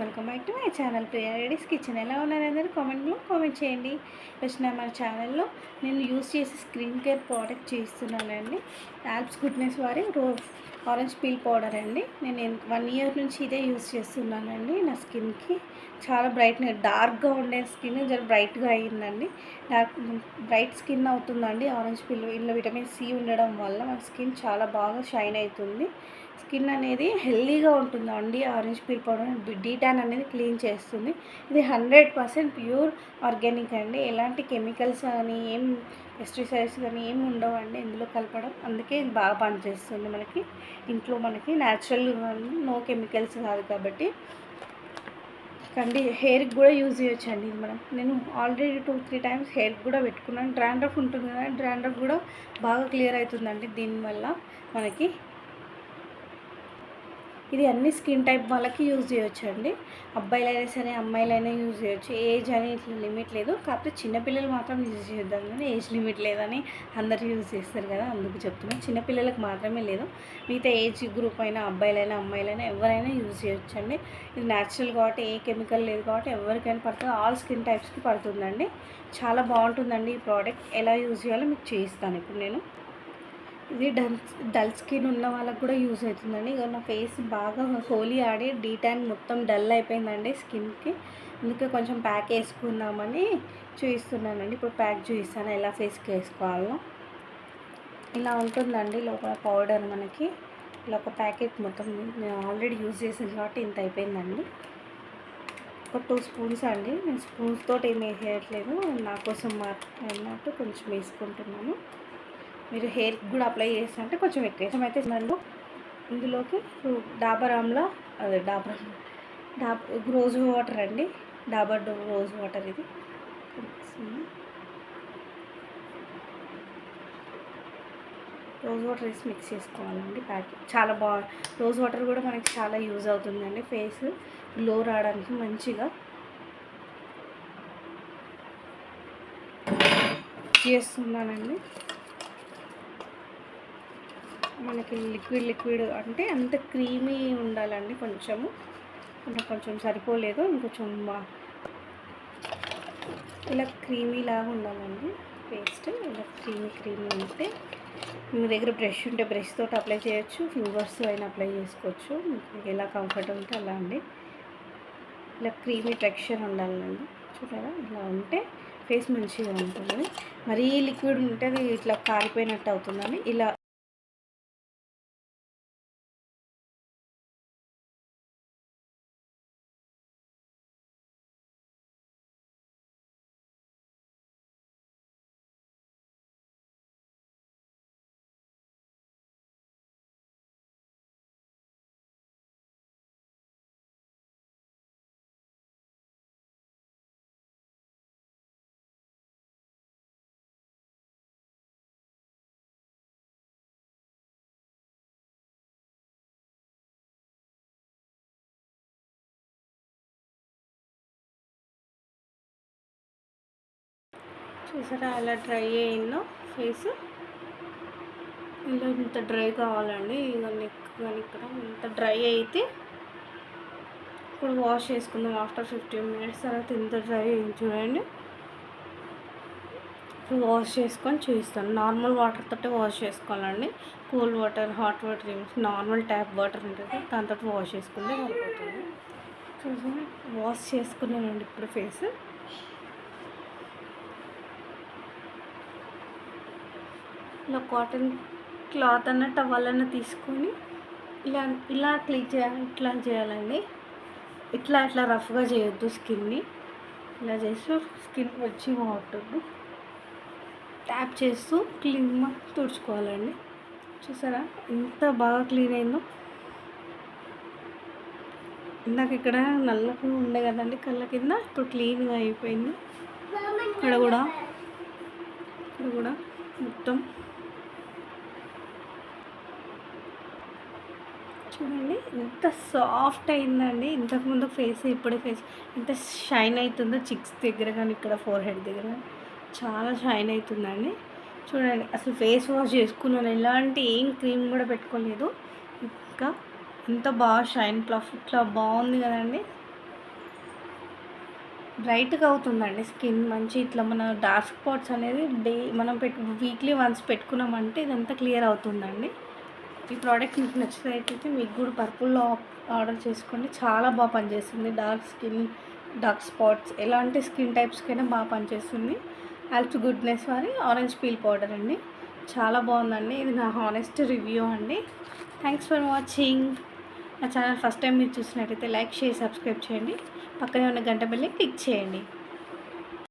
Welcome back to my channel. Priya Reddy's kitchen ఎలా ఉన్నారు అందరూ? కామెంట్లో కామెంట్ చేయండి. వచ్చిన మన ఛానల్లో. నేను యూస్ చేసే స్క్రీన్ కేర్ ప్రోడక్ట్ చేస్తున్నానండి. యాప్స్ గుడ్నెస్ వారి రోజ్ ఆరెంజ్ పీల్ పౌడర్ అండి. నేను వన్ ఇయర్ నుంచి ఇదే యూస్ చేస్తున్నానండి. నా స్కిన్కి చాలా బ్రైట్ డార్క్గా ఉండే స్కిన్ జర బ్రైట్గా అయ్యిందండి డార్క్ బ్రైట్ స్కిన్ అవుతుందండి. ఆరెంజ్ పీల్ ఇందులో విటమిన్ సి ఉండడం వల్ల మన స్కిన్ చాలా బాగా షైన్ అవుతుంది. స్కిన్ అనేది హెల్దీగా ఉంటుందండి ఆరెంజ్ పీల్ పౌడర్ డీటాన్ అనేది క్లీన్ చేస్తుంది. ఇది హండ్రెడ్ పర్సెంట్ ప్యూర్ ఆర్గానిక్ అండి. ఎలాంటి కెమికల్స్ కానీ ఏం పెస్టిసైడ్స్ కానీ ఏం ఉండవండి ఇందులో కలపడం. అందుకే ఇది బాగా పనిచేస్తుంది మనకి. ఇంట్లో మనకి న్యాచురల్ నో కెమికల్స్ కాదు కాబట్టి. కండి హెయిర్కి కూడా యూజ్ చేయొచ్చు అండి ఇది మనం. నేను ఆల్రెడీ టూ త్రీ టైమ్స్ హెయిర్కి కూడా పెట్టుకున్నాను. డ్రాండ్రఫ్ ఉంటుంది కదా డ్రాండ్రఫ్ కూడా బాగా క్లియర్ అవుతుందండి దీనివల్ల మనకి. ఇది అన్ని స్కిన్ టైప్ వాళ్ళకి యూజ్ చేయొచ్చు అండి. అబ్బాయిలైనా సరే అమ్మాయిలైనా యూజ్ చేయొచ్చు. ఏజ్ అని ఇట్లా లిమిట్ లేదు. కాకపోతే చిన్నపిల్లలు మాత్రం యూజ్ చేద్దాం కానీ ఏజ్ లిమిట్ లేదని అందరు యూజ్ చేస్తారు కదా అందుకు చెప్తున్నాను. చిన్నపిల్లలకు మాత్రమే లేదు. మిగతా ఏజ్ గ్రూప్ అయినా అబ్బాయిలైనా అమ్మాయిలైనా ఎవరైనా యూజ్ చేయొచ్చు అండి. ఇది న్యాచురల్ కాబట్టి ఏ కెమికల్ లేదు కాబట్టి ఎవరికైనా పడుతుంది. ఆల్ స్కిన్ టైప్స్కి పడుతుందండి. చాలా బాగుంటుందండి ఈ ప్రోడక్ట్. ఎలా యూజ్ చేయాలో మీకు చేయిస్తాను ఇప్పుడు నేను. ఇది డల్ డల్ స్కిన్ ఉన్న వాళ్ళకి కూడా యూజ్ అవుతుందండి. ఇక నా ఫేస్ బాగా హోలీ ఆడి డీ డీటాన్ మొత్తం డల్ అయిపోయిందండి స్కిన్కి. అందుకే కొంచెం ప్యాక్ వేసుకుందామని చూపిస్తున్నానండి ఇప్పుడు ప్యాక్ చూపిస్తాను ఎలా ఫేస్కి వేసుకోవాలో. ఇలా ఉంటుందండి లోపల పౌడర్ మనకి. ఇలా ఒక ప్యాకెట్ మొత్తం నేను ఆల్రెడీ యూజ్ చేసింది కాబట్టి ఇంత అయిపోయిందండి. ఒక టూ స్పూన్స్ అండి. నేను స్పూన్స్తో ఏం వేసేయట్లేదు నా కోసం అన్నట్టు కొంచెం వేసుకుంటున్నాను. మీరు హెయిర్కి కూడా అప్లై చేస్తుంటే కొంచెం ఎక్కువ అయితే నన్ను ఇందులోకి డాబర్ ఆమ్లా అదే డాబర్ డాబ్ రోజ్ వాటర్ అండి. డాబర్ రోజ్ వాటర్ ఇది. రోజ్ వాటర్ వేసి మిక్స్ చేసుకోవాలండి ప్యాక్. చాలా బా రోజ్ వాటర్ కూడా మనకి చాలా యూజ్ అవుతుందండి ఫేస్. గ్లో రావడానికి మంచిగా. చేస్తున్నానండి. మనకి లిక్విడ్ లిక్విడ్ అంటే అంత క్రీమీ ఉండాలండి కొంచెము. కొంచెం సరిపోలేదు ఇంకొంచెం ఇలా క్రీమీ లాగా ఉండాలండి. పేస్ట్ ఇలా క్రీమీ క్రీమీ ఉంటే మీ దగ్గర బ్రష్ ఉంటే బ్రష్ తోటి అప్లై చేయొచ్చు ఫింగర్స్ అయినా అప్లై చేసుకోవచ్చు. మీకు ఎలా కంఫర్ట్ ఉంటే అలా అండి. ఇలా క్రీమీ టెక్స్చర్ ఉండాలండి. చూడారా ఇలా ఉంటే ఫేస్ మంచిగా ఉంటుంది. మరీ లిక్విడ్ ఉంటే అది ఇట్లా కారిపోయినట్టు అవుతుందని ఇలా చూసారా అలా డ్రై అయిందో ఫేస్. ఇలా ఇంత డ్రై కావాలండి. ఇక నెక్ కానీ ఇక్కడ ఇంత డ్రై అయితే ఇప్పుడు వాష్ చేసుకుందాం. ఆఫ్టర్ ఫిఫ్టీన్ మినిట్స్ తర్వాత ఇంత డ్రై అయింది చూడండి. ఇప్పుడు వాష్ చేసుకొని చూస్తాను నార్మల్ వాటర్ తోటే వాష్ చేసుకోవాలండి. Cool water hot water normal tap water ఉంటుంది దాంతో వాష్ చేసుకుంటే సరిపోతుంది. చూసి వాష్ చేసుకున్నానండి ఇప్పుడు ఫేస్. ఇలా కాటన్ క్లాత్ అన్న టవల్ అన్న తీసుకొని ఇలా ఇలా క్లీన్ చేయాలి ఇట్లా చేయాలండి. ఇట్లా ఇట్లా రఫ్గా చేయొద్దు స్కిన్ని. ఇలా చేస్తూ స్కిన్ వచ్చి బాగుంటుంది. ట్యాప్ చేస్తూ క్లీన్గా తుడుచుకోవాలండి. చూసారా? ఎంత బాగా క్లీన్ అయిందో. ఇందాక ఇక్కడ నల్లకు ఉండే కదండి కళ్ళ కింద ఇప్పుడు క్లీన్గా అయిపోయింది. ఇక్కడ కూడా ఇక్కడ కూడా మొత్తం చూడండి ఎంత సాఫ్ట్ అయిందండి. ఇంతకుముందు ఫేస్ ఇప్పుడే ఫేస్ ఎంత షైన్ అవుతుందో చిక్స్ దగ్గర కానీ ఇక్కడ ఫోర్ హెడ్ దగ్గర చాలా షైన్ అవుతుందండి చూడండి అసలు ఫేస్ వాష్ చేసుకున్నాను. ఎలాంటి ఏం క్రీమ్ కూడా పెట్టుకోలేదు. ఇంకా ఎంత బాగా షైన్ ప్లఫ్ ఇట్లా బాగుంది కదండి. బ్రైట్గా అవుతుందండి స్కిన్ మంచి ఇట్లా మన డార్క్ స్పాట్స్ అనేది డే మనం పెట్టు వీక్లీ వన్స్ పెట్టుకున్నామంటే ఇదంతా క్లియర్ అవుతుందండి. ఈ ప్రోడక్ట్ మీకు నచ్చినట్లయితే మీకు కూడా పర్పుల్లో ఆర్డర్ చేసుకోండి. చాలా బాగా పనిచేస్తుంది. డార్క్ స్కిన్ డార్క్ స్పాట్స్ ఎలాంటి స్కిన్ టైప్స్కైనా బాగా పనిచేస్తుంది. ఆల్ప్స్ గుడ్నెస్ వారి ఆరెంజ్ పీల్ పౌడర్ అండి. చాలా బాగుందండి. ఇది నా హానెస్ట్ రివ్యూ అండి. Thanks for watching. నా ఛానల్ ఫస్ట్ టైం మీరు చూసినట్టయితే లైక్ షేర్ సబ్స్క్రైబ్ చేయండి. పక్కనే ఉన్న గంట బెల్ని క్లిక్ చేయండి.